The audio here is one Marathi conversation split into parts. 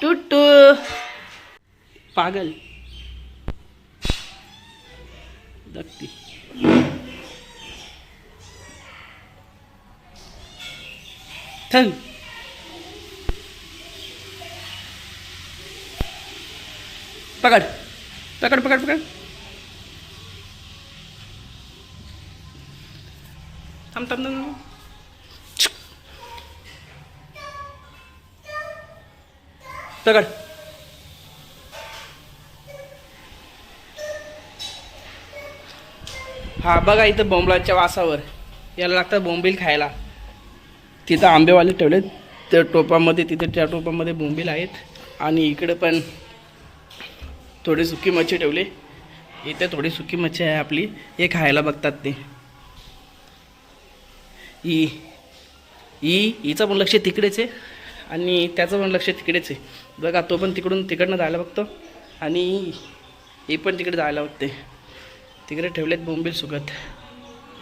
टुट्टू पागल. दक्ती थन पकड. पकड पकड पकड. थांब थांब थांब. पकड हा बघा इथं बोंबलाच्या वासावर. याला लागतं बोंबील खायला. तिथं आंबेवाले ठेवलेत. त्या टोपामध्ये तिथे त्या टोपामध्ये बोंबील आहेत. आणि इकडे पण थोडी सुकी मच्छी ठेवली. इथे थोडी सुकी मच्छी आहे आपली. हे खायला बघतात ते. ई ईचं पण लक्ष तिकडेच आहे. आणि त्याचं पण लक्ष तिकडेच आहे. बघा तो पण तिकडून तिकडनं जायला बघतो. आणि हे पण तिकडे जायला बघते. तिकडे ठेवलेत बोंबील सुकत.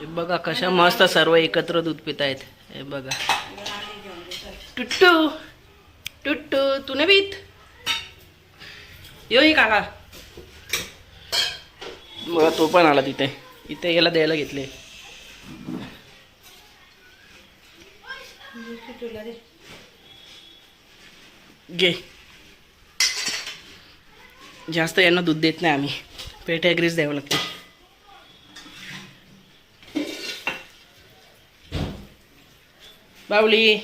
हे बघा कशा मस्त सर्व एकत्र दूध पित आहेत हे बघा. टुट्टू टुट्टू तू नाही बीत यो ही काका. बघा तो पण आला तिथे. इथे याला द्यायला घेतले. घे. जास्त यांना दूध देत नाही आम्ही. पेट्या ग्रीस द्यावं लागते बावली.